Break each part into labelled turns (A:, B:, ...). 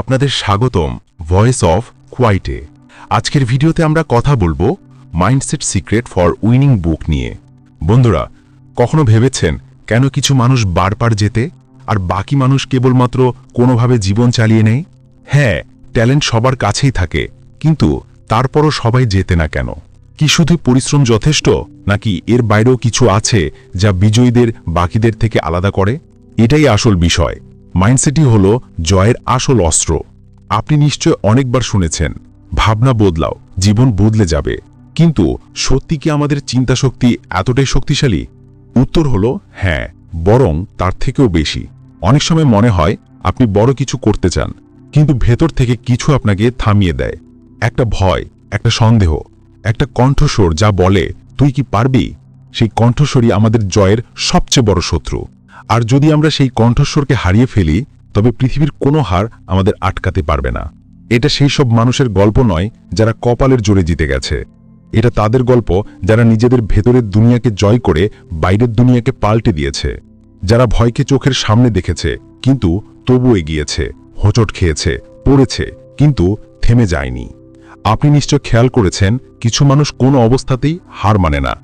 A: আপনাদের স্বাগতম voice of কোয়াইটে আজকের ভিডিওতে আমরা কথা বলব mindset secret for winning book নিয়ে। বন্ধুরা, কখনো ভেবেছেন কেন কিছু মানুষ বারবার যেতে আর বাকি মানুষ কেবলমাত্র কোনোভাবে জীবন চালিয়ে নেয়? হ্যাঁ ট্যালেন্ট সবার কাছেই থাকে, কিন্তু তারপরও সবাই যেতে না কেন? কি শুধু পরিশ্রম যথেষ্ট, নাকি এর বাইরেও কিছু আছে যা বিজয়ীদের, বাকিদের থেকে আলাদা করে? এটাই আসল বিষয়। মাইন্ডসেটই হল জয়ের আসল অস্ত্র। আপনি নিশ্চয় অনেকবার শুনেছেন, ভাবনা বদলাও, জীবন বদলে যাবে। কিন্তু সত্যি কি আমাদের চিন্তাশক্তি এতটাই শক্তিশালী? উত্তর হল হ্যাঁ বরং তার থেকেও বেশি। অনেক সময় মনে হয় আপনি বড় কিছু করতে চান, কিন্তু ভেতর থেকে কিছু আপনাকে থামিয়ে দেয়। একটা ভয়, একটা সন্দেহ, একটা কণ্ঠস্বর যা বলে, তুই কি পারবি? সেই কণ্ঠস্বরই আমাদের জয়ের সবচেয়ে বড় শত্রু। আর যদি আমরা সেই কণ্ঠস্বরকে হারিয়ে ফেলি, তবে পৃথিবীর কোনো হার আমাদের আটকাতে পারবে না। এটা সেই সব মানুষের গল্প নয় যারা কপালের জোরে জিতে গেছে। এটা তাদের গল্প যারা নিজেদের ভেতরের দুনিয়াকে জয় করে বাইরের দুনিয়াকে পাল্টে দিয়েছে। যারা ভয়কে চোখের সামনে দেখেছে, কিন্তু তবু এগিয়েছে, হোঁচট খেয়েছে, পড়েছে, কিন্তু থেমে যায়নি। আপনি নিশ্চয় খেয়াল করেছেন, কিছু মানুষ কোনো অবস্থাতেই হার মানে না।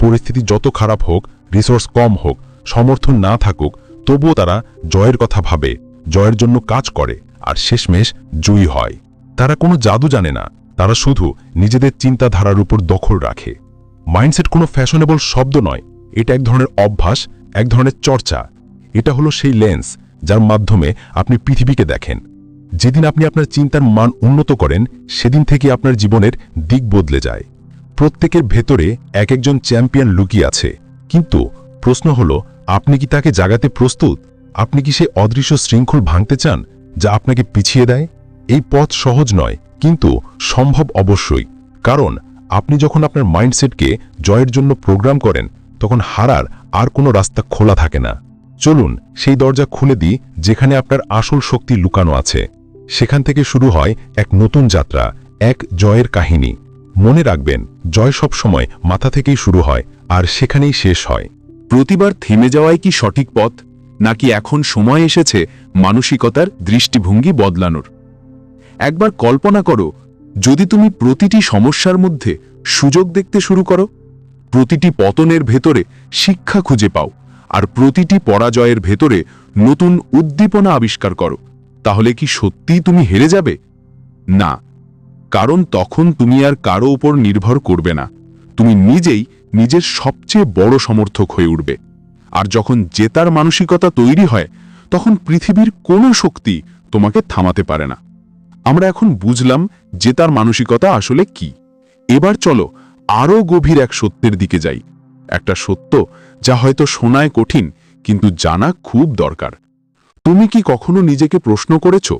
A: পরিস্থিতি যত খারাপ হোক, রিসোর্স কম হোক সমর্থন না থাকুক, তবুও তারা জয়ের কথা ভাবে, জয়ের জন্য কাজ করে, আর শেষমেশ জয়ী হয়। তারা কোনো জাদু জানে না, তারা শুধু নিজেদের চিন্তাধারার উপর দখল রাখে। মাইন্ডসেট কোনো ফ্যাশনেবল শব্দ নয়, এটা এক ধরনের অভ্যাস, এক ধরনের চর্চা। এটা হলো সেই লেন্স যার মাধ্যমে আপনি পৃথিবীকে দেখেন। যেদিন আপনি আপনার চিন্তার মান উন্নত করেন, সেদিন থেকে আপনার জীবনের দিক বদলে যায়। প্রত্যেকের ভেতরে এক একজন চ্যাম্পিয়ন লুকিয়ে আছে। কিন্তু প্রশ্ন হলো আপনি কি তাকে জাগাতে প্রস্তুত? আপনি কি সে অদৃশ্য শৃঙ্খল ভাঙতে চান, যা আপনাকে পিছিয়ে দেয়? এই পথ সহজ নয়, কিন্তু সম্ভব অবশ্যই। কারণ, আপনি যখন আপনার মাইন্ডসেটকে জয়ের জন্য প্রোগ্রাম করেন, তখন হারার আর কোনো রাস্তা খোলা থাকে না। চলুন, সেই দরজা খুলে দিই, যেখানে আপনার আসল শক্তি লুকানো আছে। সেখান থেকে শুরু হয় এক নতুন যাত্রা, এক জয়ের কাহিনী। মনে রাখবেন, জয় সবসময় মাথা থেকেই শুরু হয়, আর সেখানেই শেষ হয়।
B: প্রতিবার থেমে যাওয়াই কি সঠিক পথ? নাকি এখন সময় এসেছে মানসিকতার দৃষ্টিভঙ্গি বদলানোর? একবার কল্পনা করো, যদি তুমি প্রতিটি সমস্যার মধ্যে সুযোগ দেখতে শুরু করো, প্রতিটি পতনের ভেতরে শিক্ষা খুঁজে পাও, আর প্রতিটি পরাজয়ের ভেতরে নতুন উদ্দীপনা আবিষ্কার করো, তাহলে কি সত্যিই তুমি হেরে যাবে? না, কারণ তখন তুমি আর কারও উপর নির্ভর করবে না। তুমি নিজেই নিজের সবচেয়ে বড় সমর্থক হয়ে উঠবে। আর যখন জেতার মানসিকতা তৈরি হয়, তখন পৃথিবীর কোনো শক্তি তোমাকে থামাতে পারে না। আমরা এখন বুঝলাম জেতার মানসিকতা আসলে কি। এবার চলো আরও গভীর এক সত্যের দিকে যাই। একটা সত্য যা হয়তো শোনায় কঠিন, কিন্তু জানা খুব দরকার। তুমি কি কখনো নিজেকে প্রশ্ন করেছ,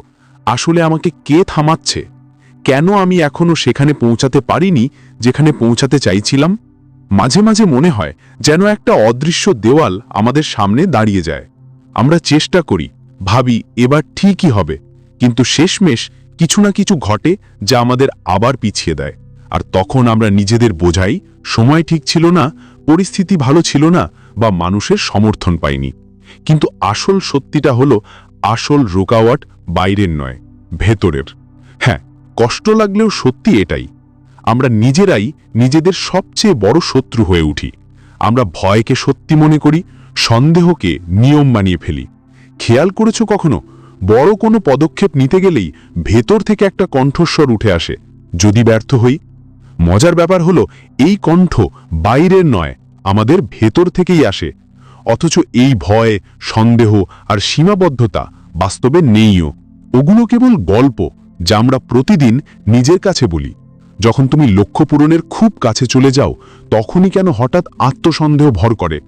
B: আসলে আমাকে কে থামাচ্ছে? কেন আমি এখনও সেখানে পৌঁছাতে পারিনি, যেখানে পৌঁছাতে চাইছিলাম? মাঝে মাঝে মনে হয় যেন একটা অদৃশ্য দেওয়াল আমাদের সামনে দাঁড়িয়ে যায়। আমরা চেষ্টা করি, ভাবি এবার ঠিকই হবে, কিন্তু শেষমেশ কিছু না কিছু ঘটে যা আমাদের আবার পিছিয়ে দেয়। আর তখন আমরা নিজেদের বোঝাই, সময় ঠিক ছিল না, পরিস্থিতি ভালো ছিল না বা মানুষের সমর্থন পাইনি। কিন্তু আসল সত্যিটা হলো, আসল রোকাওয়াট বাইরের নয়, ভেতরের। হ্যাঁ কষ্ট লাগলেও সত্যি এটাই আমরা নিজেরাই নিজেদের সবচেয়ে বড় শত্রু হয়ে উঠি। আমরা ভয়কে সত্যি মনে করি, সন্দেহকে নিয়ম বানিয়ে ফেলি। খেয়াল করেছ কখনো? বড় কোনো পদক্ষেপ নিতে গেলেই ভেতর থেকে একটা কণ্ঠস্বর উঠে আসে। যদি ব্যর্থ হই? মজার ব্যাপার হলো, এই কণ্ঠ বাইরের নয়, আমাদের ভেতর থেকেই আসে। অথচ এই ভয়, সন্দেহ আর সীমাবদ্ধতা বাস্তবে নেইও। ওগুলো কেবল গল্প, যা আমরা প্রতিদিন নিজের কাছে বলি। যখন তুমি লক্ষ্য পূরণের খুব কাছে চলে যাও, তখনই কেন হঠাৎ আত্মসন্দেহ ভর করে?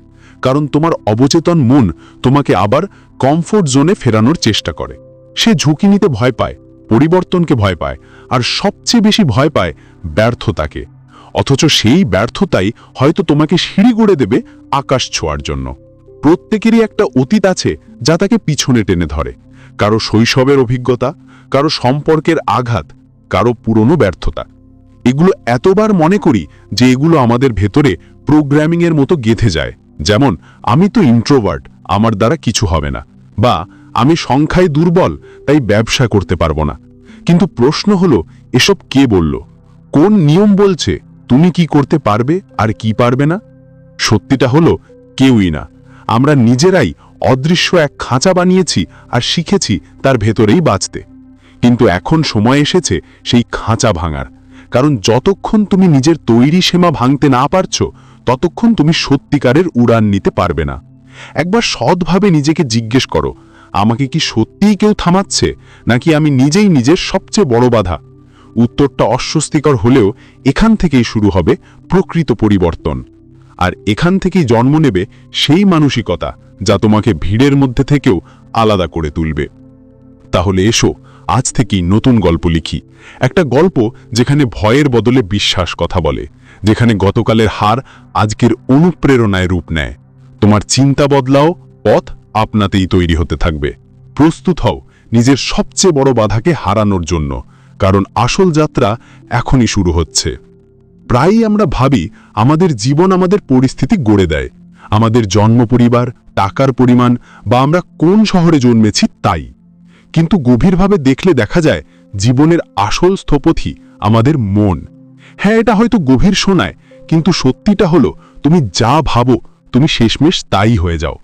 B: কারণ তোমার অবচেতন মন তোমাকে আবার কমফোর্ট জোনে ফেরানোর চেষ্টা করে। সে ঝুঁকি নিতে ভয় পায়, পরিবর্তনকে ভয় পায়, আর সবচেয়ে বেশি ভয় পায় ব্যর্থতাকে। অথচ সেই ব্যর্থতাই হয়তো তোমাকে সিঁড়ি গড়ে দেবে আকাশ ছোঁয়ার জন্য। প্রত্যেকেরই একটা অতীত আছে যা তাকে পিছনে টেনে ধরে। কারও শৈশবের অভিজ্ঞতা, কারও সম্পর্কের আঘাত, কারও পুরনো ব্যর্থতা। এগুলো এতবার মনে করি যে এগুলো আমাদের ভেতরে প্রোগ্রামিংয়ের মতো গেথে যায়। যেমন, আমি তো ইন্ট্রোভার্ট আমার দ্বারা কিছু হবে না। বা,
A: আমি সংখ্যায় দুর্বল, তাই ব্যবসা করতে পারব না। কিন্তু প্রশ্ন হলো, এসব কে বলল? কোন নিয়ম বলছে? তুমি কি করতে পারবে আর কি পারবে না? সত্যিটা হলো, কেউই না। আমরা নিজেরাই অদৃশ্য এক খাঁচা বানিয়েছি আর শিখেছি তার ভেতরেই বাঁচতে। কিন্তু এখন সময় এসেছে সেই খাঁচা ভাঙার। কারণ যতক্ষণ তুমি নিজের তৈরি সীমা ভাঙতে না পারছ, ততক্ষণ তুমি সত্যিকারের উড়ান নিতে পারবে না। একবার সৎভাবে নিজেকে জিজ্ঞেস করো, আমাকে কি সত্যিই কেউ থামাচ্ছে, নাকি আমি নিজেই নিজের সবচেয়ে বড় বাধা? উত্তরটা অস্বস্তিকর হলেও এখান থেকেই শুরু হবে প্রকৃত পরিবর্তন। আর এখান থেকেই জন্ম নেবে সেই মানসিকতা যা তোমাকে ভিড়ের মধ্যে থেকেও আলাদা করে তুলবে। তাহলে এসো আজ থেকেই নতুন গল্প লিখি। একটা গল্প যেখানে ভয়ের বদলে বিশ্বাস কথা বলে, যেখানে গতকালের হার আজকের অনুপ্রেরণায় রূপ নেয়। তোমার চিন্তা বদলাও, পথ আপনাতেই তৈরি হতে থাকবে। প্রস্তুত হও, নিজের সবচেয়ে বড় বাধাকে হারানোর জন্য, কারণ আসল যাত্রা এখনই শুরু হচ্ছে। প্রায়ই আমরা ভাবি, আমাদের জীবন আমাদের পরিস্থিতি গড়ে দেয়। আমাদের জন্ম পরিবার টাকার পরিমাণ বা আমরা কোন শহরে জন্মেছি তাই। কিন্তু গভীরভাবে দেখলে দেখা যায় জীবনের আসল স্থপতি আমাদের মন। হ্যাঁ এটা হয়তো গভীর শোনায়, কিন্তু সত্যিটা হলো তুমি যা ভাবো, তুমি শেষমেশ তাই হয়ে যাও।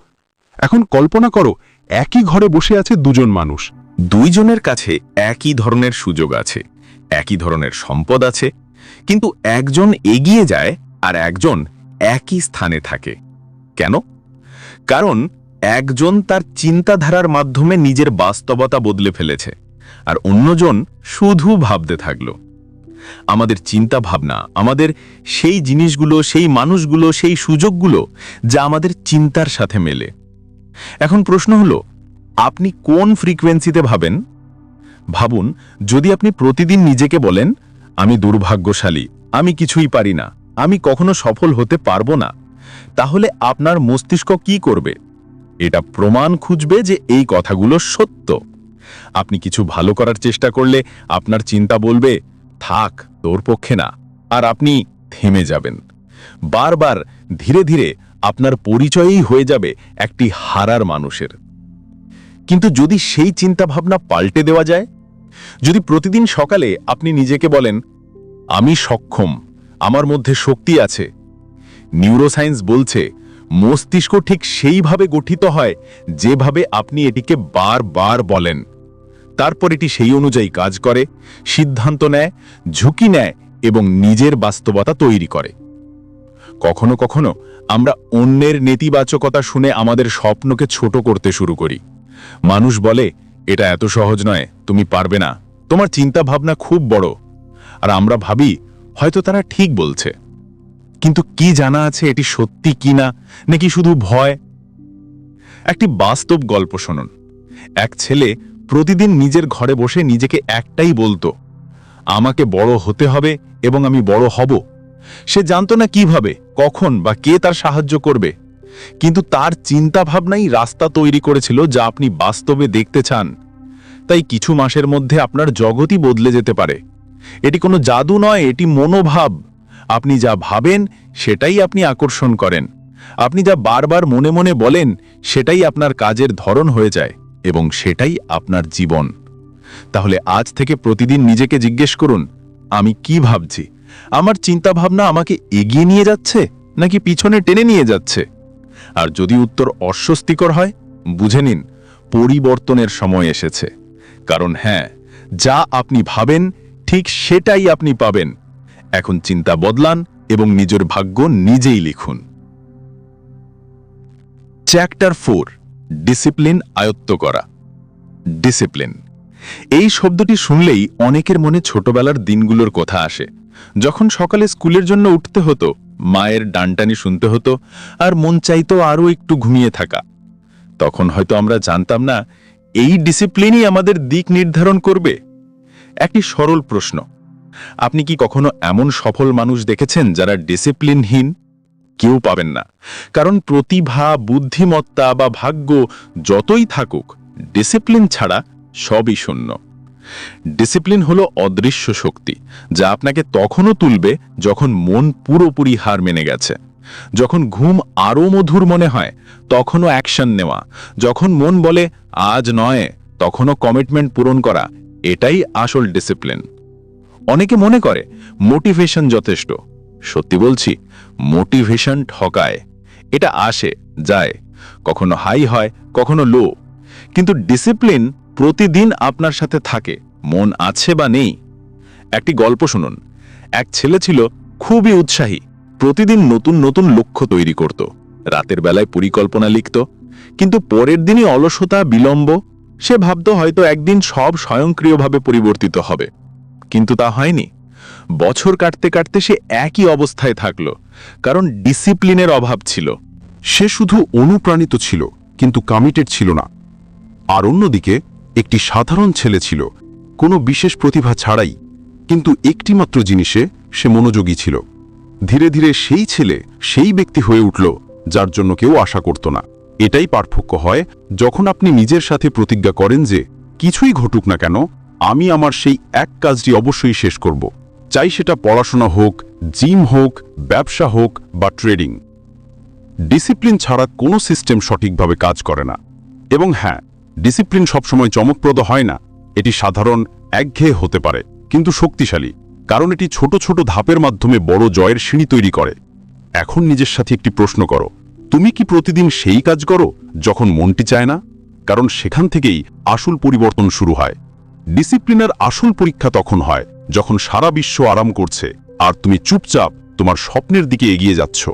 A: এখন কল্পনা করো, একই ঘরে বসে আছে দুজন মানুষ।
C: দুইজনের কাছে একই ধরনের সুযোগ আছে, একই ধরনের সম্পদ আছে, কিন্তু একজন এগিয়ে যায় আর একজন একই স্থানে থাকে। কেন? কারণ একজন তার চিন্তাধারার মাধ্যমে নিজের বাস্তবতা বদলে ফেলেছে, আর অন্যজন শুধু ভাবতে থাকল। আমাদের চিন্তা ভাবনা আমাদের সেই জিনিসগুলো, সেই মানুষগুলো, সেই সুযোগগুলো যা আমাদের চিন্তার সাথে মেলে। এখন প্রশ্ন হলো, আপনি কোন ফ্রিকোয়েন্সিতে ভাবেন? ভাবুন, যদি আপনি প্রতিদিন নিজেকে বলেন, আমি দুর্ভাগ্যশালী, আমি কিছুই পারি না, আমি কখনো সফল হতে পারব না, তাহলে আপনার মস্তিষ্ক কি করবে? এটা প্রমাণ খুঁজবে যে এই কথাগুলো সত্য। আপনি কিছু ভালো করার চেষ্টা করলে আপনার চিন্তা বলবে, থাক, তোর পক্ষে না। আর আপনি থেমে যাবেন। বারবার ধীরে ধীরে আপনার পরিচয়ই হয়ে যাবে একটি হারার মানুষের। কিন্তু যদি সেই চিন্তাভাবনা পাল্টে দেওয়া যায়, যদি প্রতিদিন সকালে আপনি নিজেকে বলেন, আমি সক্ষম, আমার মধ্যে শক্তি আছে নিউরোসায়েন্স বলছে মস্তিষ্ক ঠিক সেইভাবে গঠিত হয় যেভাবে আপনি এটিকে বারবার বলেন। তারপর এটি সেই অনুযায়ী কাজ করে, সিদ্ধান্ত নেয়, ঝুঁকি নেয় এবং নিজের বাস্তবতা তৈরি করে। কখনো কখনো আমরা অন্যের নেতিবাচকতা শুনে আমাদের স্বপ্নকে ছোট করতে শুরু করি। মানুষ বলে, এটা এত সহজ নয়, তুমি পারবে না। তোমার চিন্তা ভাবনা খুব বড়। আর আমরা ভাবি, হয়তো তারা ঠিক বলছে। কিন্তু কি জানা আছে এটি সত্যি কি না? নাকি শুধু ভয়? একটি বাস্তব গল্প শুনুন। এক ছেলে প্রতিদিন নিজের ঘরে বসে নিজেকে একটাই বলতো, আমাকে বড় হতে হবে এবং আমি বড় হব। সে জানতো না কীভাবে, কখন বা কে তার সাহায্য করবে। কিন্তু তার চিন্তা ভাবনাই রাস্তা তৈরি করেছিল যা আপনি বাস্তবে দেখতে চান। তাই কিছু মাসের মধ্যে আপনার জগতই বদলে যেতে পারে। এটি কোনো জাদু নয়, এটি মনোভাব। আপনি যা ভাবেন, সেটাই আপনি আকর্ষণ করেন। আপনি যা বারবার মনে মনে বলেন, সেটাই আপনার কাজের ধরন হয়ে যায় এবং সেটাই আপনার জীবন। তাহলে আজ থেকে প্রতিদিন নিজেকে জিজ্ঞেস করুন, আমি কি ভাবছি? আমার চিন্তাভাবনা আমাকে এগিয়ে নিয়ে যাচ্ছে, নাকি পিছনে টেনে নিয়ে যাচ্ছে? আর যদি উত্তর অস্বস্তিকর হয়, বুঝে নিন, পরিবর্তনের সময় এসেছে। কারণ হ্যাঁ যা আপনি ভাবেন, ঠিক সেটাই আপনি পাবেন। এখন চিন্তা বদলান এবং নিজের ভাগ্য নিজেই লিখুন। চ্যাপ্টার ফোর, ডিসিপ্লিন আয়ত্ত করা। ডিসিপ্লিন। এই শব্দটি শুনলেই অনেকের মনে ছোটবেলার দিনগুলোর কথা আসে। যখন সকালে স্কুলের জন্য উঠতে হতো, মায়ের ডানটানি শুনতে হতো আর মন চাইতো আরও একটু ঘুমিয়ে থাকা। তখন হয়তো আমরা জানতাম না, এই ডিসিপ্লিনই আমাদের দিক নির্ধারণ করবে? একটি সরল প্রশ্ন। আপনি কি কখনো এমন সফল মানুষ দেখেছেন যারা ডিসিপ্লিনহীন? কেউ পাবেন না। কারণ প্রতিভা, বুদ্ধিমত্তা বা ভাগ্য যতই থাকুক, ডিসিপ্লিন ছাড়া সবই শূন্য। ডিসিপ্লিন হলো অদৃশ্য শক্তি, যা আপনাকে তখনও তুলবে যখন মন পুরোপুরি হার মেনে গেছে।
B: যখন ঘুম আরও মধুর মনে হয়, তখনও অ্যাকশন নেওয়া। যখন মন বলে, আজ নয়, তখনও কমিটমেন্ট পূরণ করা, এটাই আসল ডিসিপ্লিন। অনেকে মনে করে মোটিভেশন যথেষ্ট। সত্যি বলছি মোটিভেশন ঠকায়। এটা আসে, যায়। কখনো হাই হয়, কখনো লো কিন্তু ডিসিপ্লিন প্রতিদিন আপনার সাথে থাকে, মন আছে বা নেই। একটি গল্প শুনুন। এক ছেলে ছিল খুবই উৎসাহী, প্রতিদিন নতুন নতুন লক্ষ্য তৈরি করত। রাতের বেলায় পরিকল্পনা লিখত, কিন্তু পরের দিনই অলসতা, বিলম্ব, সে ভাবত হয়তো একদিন সব স্বয়ংক্রিয়ভাবে পরিবর্তিত হবে। কিন্তু তা হয়নি। বছর কাটতে কাটতে সে একই অবস্থায় থাকল, কারণ ডিসিপ্লিনের অভাব ছিল।
A: সে শুধু অনুপ্রাণিত ছিল, কিন্তু কমিটেড ছিল না। আর অন্যদিকে, একটি সাধারণ ছেলে ছিল, কোনো বিশেষ প্রতিভা ছাড়াই, কিন্তু একটিমাত্র জিনিসে সে মনোযোগী ছিল। ধীরে ধীরে সেই ছেলে সেই ব্যক্তি হয়ে উঠল, যার জন্য কেউ আশা করত না। এটাই পার্থক্য হয় যখন আপনি নিজের সাথে প্রতিজ্ঞা করেন যে কিছুই ঘটুক না কেন আমি আমার সেই এক কাজটি অবশ্যই শেষ করব। চাই সেটা পড়াশোনা হোক, জিম হোক, ব্যবসা হোক বা ট্রেডিং। ডিসিপ্লিন ছাড়া কোনো সিস্টেম সঠিকভাবে কাজ করে না। এবং হ্যাঁ ডিসিপ্লিন সবসময় চমকপ্রদ হয় না। এটি সাধারণ, একঘেয়ে হতে পারে, কিন্তু শক্তিশালী, কারণ এটি ছোট ছোট ধাপের মাধ্যমে বড় জয়ের সিঁড়ি তৈরি করে। এখন নিজের সাথে একটি প্রশ্ন করো, তুমি কি প্রতিদিন সেই কাজ করো যখন মনটি চায় না? কারণ সেখান থেকেই আসল পরিবর্তন শুরু হয়। ডিসিপ্লিনের আসল পরীক্ষা তখন হয়, যখন সারা বিশ্ব আরাম করছে, আর তুমি চুপচাপ তোমার স্বপ্নের দিকে এগিয়ে যাচ্ছ।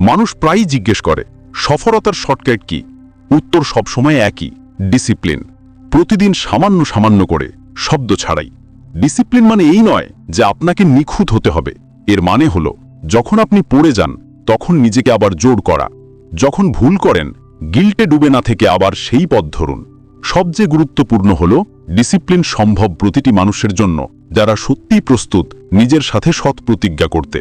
A: মানুষ প্রায়ই জিজ্ঞেস করে, সফলতার শর্টকাট কি? উত্তর সবসময় একই, ডিসিপ্লিন। প্রতিদিন সামান্য সামান্য করে, শব্দ ছাড়াই। ডিসিপ্লিন মানে এই নয় যে আপনাকে নিখুঁত হতে হবে। এর মানে হলো, যখন আপনি পড়ে যান, তখন নিজেকে আবার জোর করা। যখন ভুল করেন, গিল্টে ডুবে না থেকে আবার সেই পথ ধরুন। সবচেয়ে গুরুত্বপূর্ণ হল ডিসিপ্লিন সম্ভব প্রতিটি মানুষের জন্য, যারা সত্যিই প্রস্তুত নিজের সাথে সৎ প্রতিজ্ঞা করতে।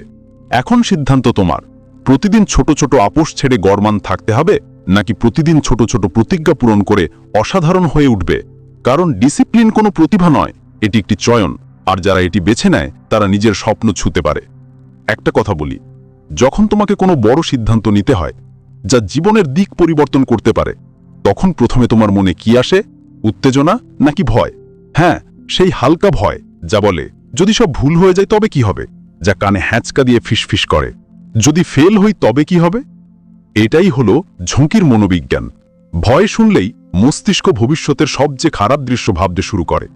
A: এখন সিদ্ধান্ত তোমার। প্রতিদিন ছোট ছোট আপোষ ছেড়ে গরমান থাকতে হবে, নাকি প্রতিদিন ছোট ছোট প্রতিজ্ঞা পূরণ করে অসাধারণ হয়ে উঠবে? কারণ ডিসিপ্লিন কোনো প্রতিভা নয়, এটি একটি চয়ন, আর যারা এটি বেছে নেয়, তারা নিজের স্বপ্ন ছুতে পারে। একটা কথা বলি, যখন তোমাকে কোনো বড় সিদ্ধান্ত নিতে হয়, যা জীবনের দিক পরিবর্তন করতে পারে তখন প্রথমে তোমার মনে কি আসে? উত্তেজনা নাকি ভয়? হ্যাঁ সেই হালকা ভয়, যা বলে, যদি সব ভুল হয়ে যায় তবে কি হবে? যা কানে হ্যাঁচকা দিয়ে ফিসফিস করে। যদি ফেল হই তবে কি হবে? এটাই হলো ঝুঁকির মনোবিজ্ঞান। ভয় শুনলেই মস্তিষ্ক ভবিষ্যতের সবচেয়ে খারাপ দৃশ্য ভাবতে শুরু করে।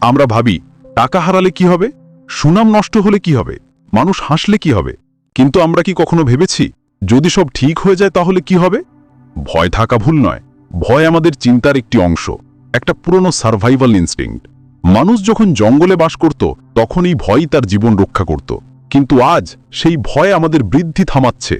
A: আমরা ভাবি, টাকা হারালে কি হবে? সুনাম নষ্ট হলে কি হবে? মানুষ হাসলে কি হবে? কিন্তু আমরা কি কখনো ভেবেছি, যদি সব ঠিক হয়ে যায় তাহলে কি হবে? ভয় থাকা ভুল নয়। ভয় আমাদের চিন্তার একটি অংশ, একটা পুরনো সার্ভাইভাল ইনস্টিংক্ট মানুষ যখন জঙ্গলে বাস করত তখন এই ভয়ই তার জীবন রক্ষা করত। কিন্তু আজ সেই ভয় আমাদের বৃদ্ধি থামাচ্ছে।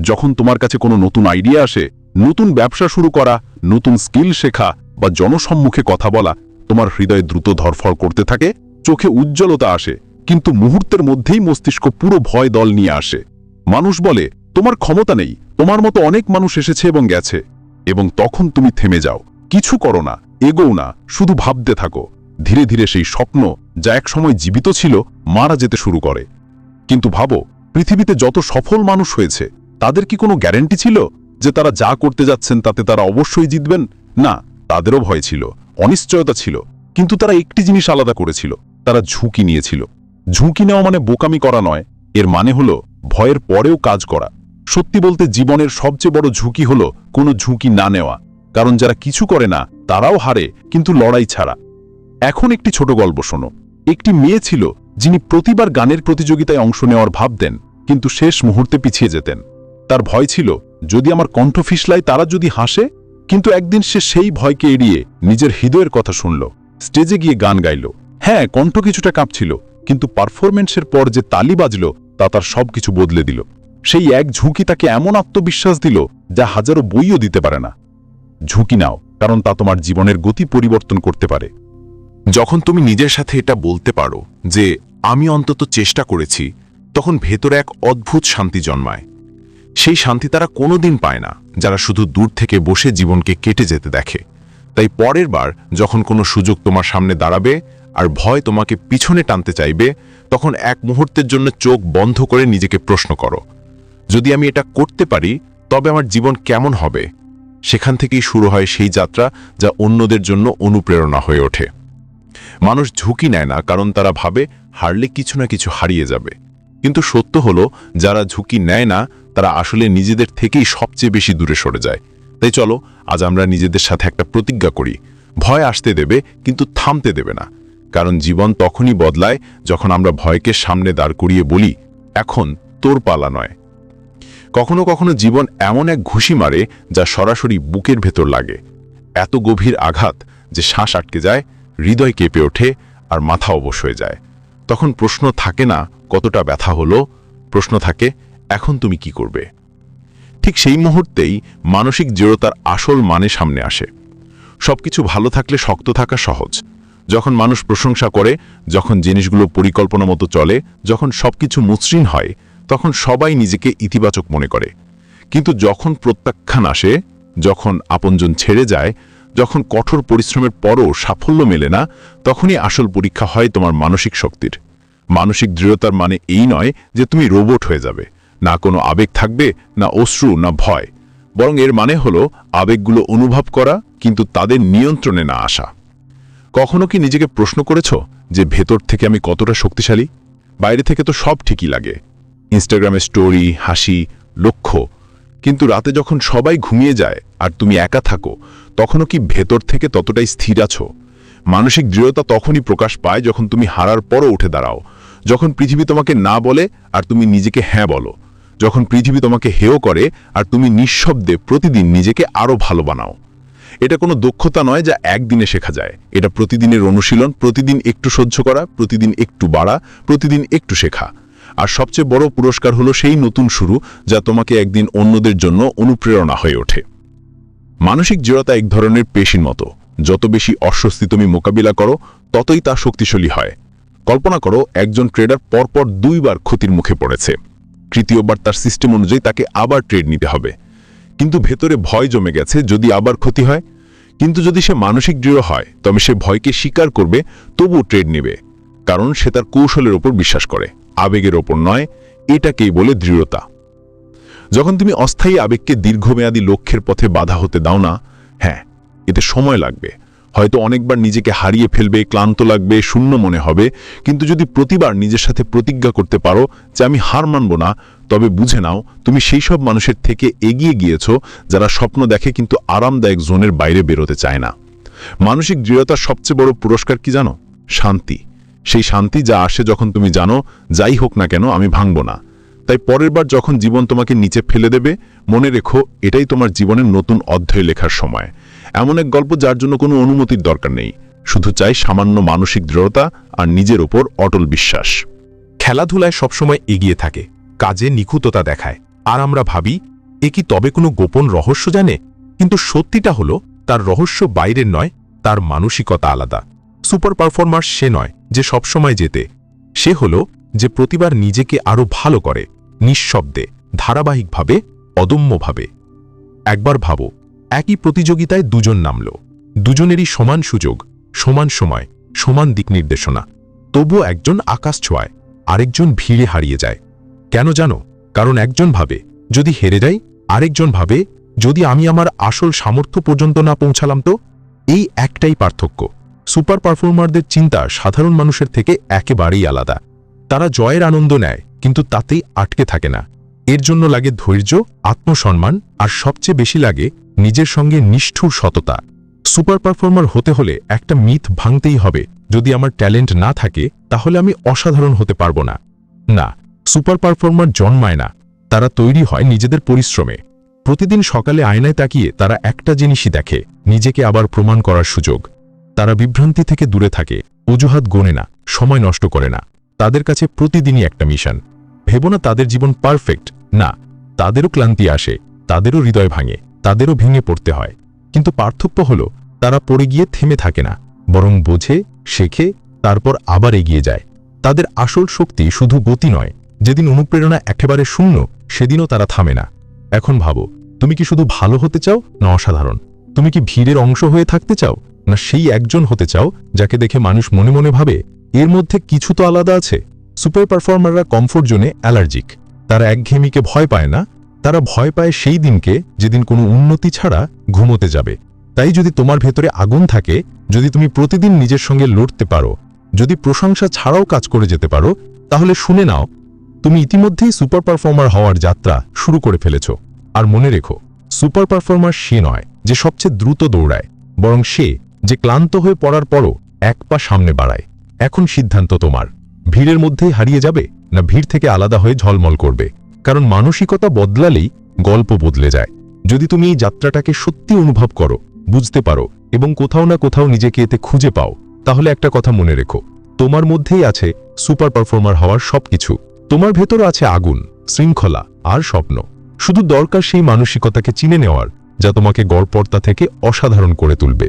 A: যখন তোমার কাছে কোনো নতুন আইডিয়া আসে, নতুন ব্যবসা শুরু করা, নতুন স্কিল শেখা বা জনসম্মুখে কথা বলা, তোমার হৃদয় দ্রুত ধরফর করতে থাকে, চোখে উজ্জ্বলতা আসে, কিন্তু মুহূর্তের মধ্যেই মস্তিষ্ক পুরো ভয় দল নিয়ে আসে। মানুষ বলে, তোমার ক্ষমতা নেই, তোমার মতো অনেক মানুষ এসেছে এবং গেছে। এবং তখন তুমি থেমে যাও। কিছু করো না, এগোও না, শুধু ভাবতে থাকো। ধীরে ধীরে সেই স্বপ্ন, যা একসময় জীবিত ছিল, মারা যেতে শুরু করে। কিন্তু ভাবো, পৃথিবীতে যত সফল মানুষ হয়েছে, তাদের কি কোনো গ্যারেন্টি ছিল যে তারা যা করতে যাচ্ছেন তাতে তারা অবশ্যই জিতবেন? না, তাদেরও ভয় ছিল, অনিশ্চয়তা ছিল। কিন্তু তারা একটি জিনিস আলাদা করেছিল, তারা ঝুঁকি নিয়েছিল। ঝুঁকি নেওয়া মানে বোকামি করা নয়, এর মানে হলো ভয়ের পরেও কাজ করা। সত্যি বলতে জীবনের সবচেয়ে বড় ঝুঁকি হলো কোনো ঝুঁকি না নেওয়া। কারণ যারা কিছু করে না, তারাও হারে, কিন্তু লড়াই ছাড়া। এখন একটি ছোট গল্প শোনো। একটি মেয়ে ছিল যিনি প্রতিবার গানের প্রতিযোগিতায় অংশ নেওয়ার ভাবতেন কিন্তু শেষ মুহূর্তে পিছিয়ে যেতেন। তার ভয় ছিল, যদি আমার কণ্ঠ ফিসলায়, তারা যদি হাসে? কিন্তু একদিন সে সেই ভয়কে এড়িয়ে নিজের হৃদয়ের কথা শুনল। স্টেজে গিয়ে গান গাইল। হ্যাঁ কণ্ঠ কিছুটা কাঁপছিল, কিন্তু পারফরমেন্সের পর যে তালি বাজল, তা তার সবকিছু বদলে দিল। সেই এক ঝুঁকি তাকে এমন আত্মবিশ্বাস দিল যা হাজারো বইও দিতে পারে না। ঝুঁকি নাও, কারণ তা তোমার জীবনের গতি পরিবর্তন করতে পারে।
D: যখন তুমি নিজের সাথে এটা বলতে পারো যে, আমি অন্তত চেষ্টা করেছি, তখন ভেতরে এক অদ্ভুত শান্তি জন্মায়। সেই শান্তি তারা কোনোদিন পায় না, যারা শুধু দূর থেকে বসে জীবনকে কেটে যেতে দেখে। তাই পরের বার যখন কোনো সুযোগ তোমার সামনে দাঁড়াবে আর ভয় তোমাকে পিছনে টানতে চাইবে, তখন এক মুহূর্তের জন্য চোখ বন্ধ করে নিজেকে প্রশ্ন করো যদি আমি এটা করতে পারি, তবে আমার জীবন কেমন হবে? সেখান থেকেই শুরু হয় সেই যাত্রা যা অন্যদের জন্য অনুপ্রেরণা হয়ে ওঠে। মানুষ ঝুঁকি নেয় না, কারণ তারা ভাবে হারলে কিছু না কিছু হারিয়ে যাবে। কিন্তু সত্য হলো, যারা ঝুঁকি নেয় না, তারা আসলে নিজেদের থেকেই সবচেয়ে বেশি দূরে সরে যায়। তাই চলো, আজ আমরা নিজেদের সাথে একটা প্রতিজ্ঞা করি। ভয় আসতে দেবে, কিন্তু থামতে দেবে না। কারণ জীবন তখনই বদলায় যখন আমরা ভয়কে সামনে দাঁড় করিয়ে বলি, এখন তোর পালা নয়। কখনো কখনো জীবন এমন এক ঘুষি মারে যা সরাসরি বুকের ভেতর লাগে। এত গভীর আঘাত যে শ্বাস আটকে যায়, হৃদয় কেঁপে ওঠে আর মাথা অবশ হয়ে যায়। তখন প্রশ্ন থাকে না, কতটা ব্যথা হলো? প্রশ্ন থাকে, এখন তুমি কি করবে? ঠিক সেই মুহূর্তেই মানসিক দৃঢ়তার আসল মানে সামনে আসে। সবকিছু ভালো থাকলে শক্ত থাকা সহজ। যখন মানুষ প্রশংসা করে, যখন জিনিসগুলো পরিকল্পনা মতো চলে, যখন সবকিছু মসৃণ হয় তখন সবাই নিজেকে ইতিবাচক মনে করে। কিন্তু যখন প্রত্যাখ্যান আসে, যখন আপনজন ছেড়ে যায়, যখন কঠোর পরিশ্রমের পরও সাফল্য মেলে না, তখনই আসল পরীক্ষা হয় তোমার মানসিক শক্তির। মানসিক দৃঢ়তার মানে এই নয় যে তুমি রোবট হয়ে যাবে, না কোনো আবেগ থাকবে, না অশ্রু, না ভয়। বরং এর মানে হলো আবেগগুলো অনুভব করা, কিন্তু তাদের নিয়ন্ত্রণে না আসা। কখনো কি নিজেকে প্রশ্ন করেছ যে ভেতর থেকে আমি কতটা শক্তিশালী? বাইরে থেকে তো সব ঠিকই লাগে। ইনস্টাগ্রামে স্টোরি হাসি, লক্ষ্য। কিন্তু রাতে যখন সবাই ঘুমিয়ে যায় আর তুমি একা থাকো, তখনও কি ভেতর থেকে ততটাই স্থির আছো? মানসিক দৃঢ়তা তখনই প্রকাশ পায় যখন তুমি হারার পরও উঠে দাঁড়াও। যখন পৃথিবী তোমাকে না বলে আর তুমি নিজেকে হ্যাঁ বলো। যখন পৃথিবী তোমাকে হেয় করে আর তুমি নিঃশব্দে প্রতিদিন নিজেকে আরও ভালো বানাও। এটা কোনো দক্ষতা নয় যা একদিনে শেখা যায়। এটা প্রতিদিনের অনুশীলন, প্রতিদিন একটু সহ্য করা, প্রতিদিন একটু বাড়া, প্রতিদিন একটু শেখা। আর সবচেয়ে বড় পুরস্কার হলো সেই নতুন শুরু, যা তোমাকে একদিন অন্যদের জন্য অনুপ্রেরণা হয়ে ওঠে। মানসিক দৃঢ়তা এক ধরনের পেশির মতো। যত বেশি অস্বস্তি তুমি মোকাবিলা করো, ততই তা শক্তিশালী হয়। কল্পনা করো, একজন ট্রেডার পরপর দুইবার ক্ষতির মুখে পড়েছে। তৃতীয়বার তার সিস্টেম অনুযায়ী তাকে আবার ট্রেড নিতে হবে। কিন্তু ভেতরে ভয় জমে গেছে যদি আবার ক্ষতি হয়। কিন্তু যদি সে মানসিক দৃঢ় হয়, তবে সে ভয়কে স্বীকার করবে তবু ট্রেড নেবে। কারণ সে তার কৌশলের ওপর বিশ্বাস করে। আবেগের ওপর নয়, এটাকেই বলে দৃঢ়তা। যখন তুমি অস্থায়ী আবেগকে দীর্ঘমেয়াদী লক্ষ্যের পথে বাধা হতে দাও না হ্যাঁ এতে সময় লাগবে। হয়তো অনেকবার নিজেকে হারিয়ে ফেলবে, ক্লান্ত লাগবে, শূন্য মনে হবে, কিন্তু যদি প্রতিবার নিজের সাথে প্রতিজ্ঞা করতে পারো যে আমি হার মানব না, তবে বুঝে নাও, তুমি সেই সব মানুষের থেকে এগিয়ে গিয়েছ যারা স্বপ্ন দেখে কিন্তু আরামদায়ক জোনের বাইরে বেরোতে চায় না। মানসিক দৃঢ়তার সবচেয়ে বড় পুরস্কার কি জানো? শান্তি। সেই শান্তি যা আসে যখন তুমি জানো, যাই হোক না কেন, আমি ভাঙব না। তাই পরের বার যখন জীবন তোমাকে নিচে ফেলে দেবে, মনে রেখো, এটাই তোমার জীবনের নতুন অধ্যায় লেখার সময়। এমন এক গল্প যার জন্য কোনো অনুমতির দরকার নেই। শুধু চাই সামান্য মানসিক দৃঢ়তা আর নিজের ওপর অটল বিশ্বাস।
A: খেলাধুলায় সবসময় এগিয়ে থাকে, কাজে নিখুঁততা দেখায়। আর আমরা ভাবি, এ কি তবে কোনো গোপন রহস্য জানে? কিন্তু সত্যিটা হলো, তার রহস্য বাইরের নয়, তার মানসিকতা আলাদা। সুপার পারফর্মার সে নয় যে সবসময় যেতে সে হলো যে প্রতিবার নিজেকে আরও ভালো করে, নিঃশব্দে, ধারাবাহিকভাবে, অদম্যভাবে। একবার ভাবো, একই প্রতিযোগিতায় দুজন নামল। দুজনেরই সমান সুযোগ, সমান সময়, সমান দিক নির্দেশনা। তবুও একজন আকাশ ছোঁয়ায়, আরেকজন ভিড়ে হারিয়ে যায়। কেন জানো? কারণ একজন ভাবে, যদি হেরে যাই, আরেকজন ভাবে, যদি আমি আমার আসল সামর্থ্য পর্যন্ত না পৌঁছালাম তো? এই একটাই পার্থক্য। সুপার পারফর্মারদের চিন্তা সাধারণ মানুষের থেকে একেবারেই আলাদা। তারা জয়ের আনন্দ নেয়, কিন্তু তাতেই আটকে থাকে না। এর জন্য লাগে ধৈর্য, আত্মসম্মান, আর সবচেয়ে বেশি লাগে নিজের সঙ্গে নিষ্ঠুর সততা। সুপার পারফর্মার হতে হলে একটা মিথ ভাঙতেই হবে। যদি আমার ট্যালেন্ট না থাকে, তাহলে আমি অসাধারণ হতে পারব না। না, সুপার পারফর্মার জন্মায় না। তারা তৈরি হয় নিজেদের পরিশ্রমে। প্রতিদিন সকালে আয়নায় তাকিয়ে তারা একটা জিনিসই দেখে, নিজেকে আবার প্রমাণ করার সুযোগ। তারা বিভ্রান্তি থেকে দূরে থাকে। অজুহাত গোনে না, সময় নষ্ট করে না। তাদের কাছে প্রতিদিনই একটা মিশন। ভেবো না তাদের জীবন পারফেক্ট। না, তাদেরও ক্লান্তি আসে, তাদেরও হৃদয় ভাঙে, তাদেরও ভেঙে পড়তে হয়। কিন্তু পার্থক্য হল, তারা পড়ে গিয়ে থেমে থাকে না, বরং বোঝে, শেখে, তারপর আবার এগিয়ে যায়। তাদের আসল শক্তি শুধু গতি নয়, যেদিন অনুপ্রেরণা একেবারে শূন্য, সেদিনও তারা থামে না। এখন ভাবো, তুমি কি শুধু ভালো হতে চাও না অসাধারণ? তুমি কি ভিড়ের অংশ হয়ে থাকতে চাও? না সেই একজন হতে চাও যাকে দেখে মানুষ মনে মনে ভাবে, এর মধ্যে কিছু তো আলাদা আছে। সুপার পারফর্মাররা কমফোর্ট জোনে অ্যালার্জিক। তারা একঘেয়েমিকে ভয় পায় না। তারা ভয় পায় সেই দিনকে যেদিন কোনো উন্নতি ছাড়া ঘুমোতে যাবে। তাই যদি তোমার ভেতরে আগুন থাকে, যদি তুমি প্রতিদিন নিজের সঙ্গে লড়তে পারো, যদি প্রশংসা ছাড়াও কাজ করে যেতে পারো, তাহলে শুনে নাও, তুমি ইতিমধ্যেই সুপার পারফর্মার হওয়ার যাত্রা শুরু করে ফেলেছ। আর মনে রেখো, সুপার পারফর্মার সে নয় যে সবচেয়ে দ্রুত দৌড়ায়, বরং সে যে ক্লান্ত হয়ে পড়ার পরও এক পা সামনে বাড়ায়। এখন সিদ্ধান্ত তোমার। ভিড়ের মধ্যেই হারিয়ে যাবে না ভিড় থেকে আলাদা হয়ে ঝলমল করবে। কারণ মানসিকতা বদলালেই গল্প বদলে যায়। যদি তুমি এই যাত্রাটাকে সত্যি অনুভব করো, বুঝতে পারো এবং কোথাও না কোথাও নিজেকে এতে খুঁজে পাও, তাহলে একটা কথা মনে রেখো। তোমার মধ্যেই আছে সুপার পারফর্মার হওয়ার সবকিছু। তোমার ভেতর আছে আগুন, শৃঙ্খলা আর স্বপ্ন। শুধু দরকার সেই মানসিকতাকে চিনে নেওয়ার, যা তোমাকে গড়পর্তা থেকে অসাধারণ করে তুলবে।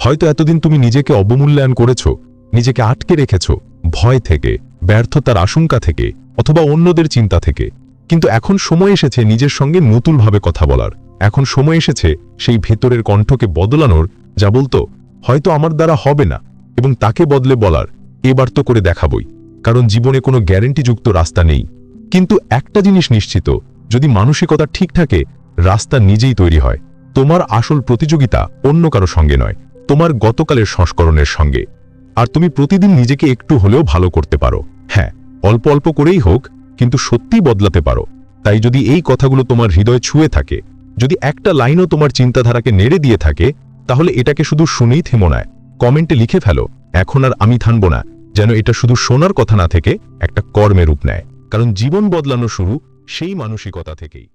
A: হয়তো এতদিন তুমি নিজেকে অবমূল্যায়ন করেছ, নিজেকে আটকে রেখেছ, ভয় থেকে, ব্যর্থতার আশঙ্কা থেকে, অথবা অন্যদের চিন্তা থেকে। কিন্তু এখন সময় এসেছে নিজের সঙ্গে নতুনভাবে কথা বলার। এখন সময় এসেছে সেই ভেতরের কণ্ঠকে বদলানোর, যা বলতো, হয়তো আমার দ্বারা হবে না, এবং তাকে বদলে বলার, এবার তো করে দেখাবই, কারণ জীবনে কোনো গ্যারেন্টিযুক্ত রাস্তা নেই। কিন্তু একটা জিনিস নিশ্চিত, যদি মানসিকতা ঠিক থাকে, রাস্তা নিজেই তৈরি হয়। তোমার আসল প্রতিযোগিতা অন্য কারও সঙ্গে নয়। তোমার গতকালের সংস্করণের সঙ্গে। আর তুমি প্রতিদিন নিজেকে একটু হলেও ভালো করতে পারো। হ্যাঁ অল্প অল্প করেই হোক, কিন্তু সত্যি বদলাতে পারো। তাই যদি এই কথাগুলো তোমার হৃদয় ছুঁয়ে থাকে, যদি একটা লাইনও তোমার চিন্তাধারাকে নেড়ে দিয়ে থাকে, তাহলে এটাকে শুধু শুনেই থেমো না। কমেন্টে লিখে ফেলো, এখন আর আমি থানব না, যেন এটা শুধু শোনার কথা না থেকে একটা কর্মে রূপ নেয়। কারণ জীবন বদলানো শুরু সেই মানসিকতা থেকেই।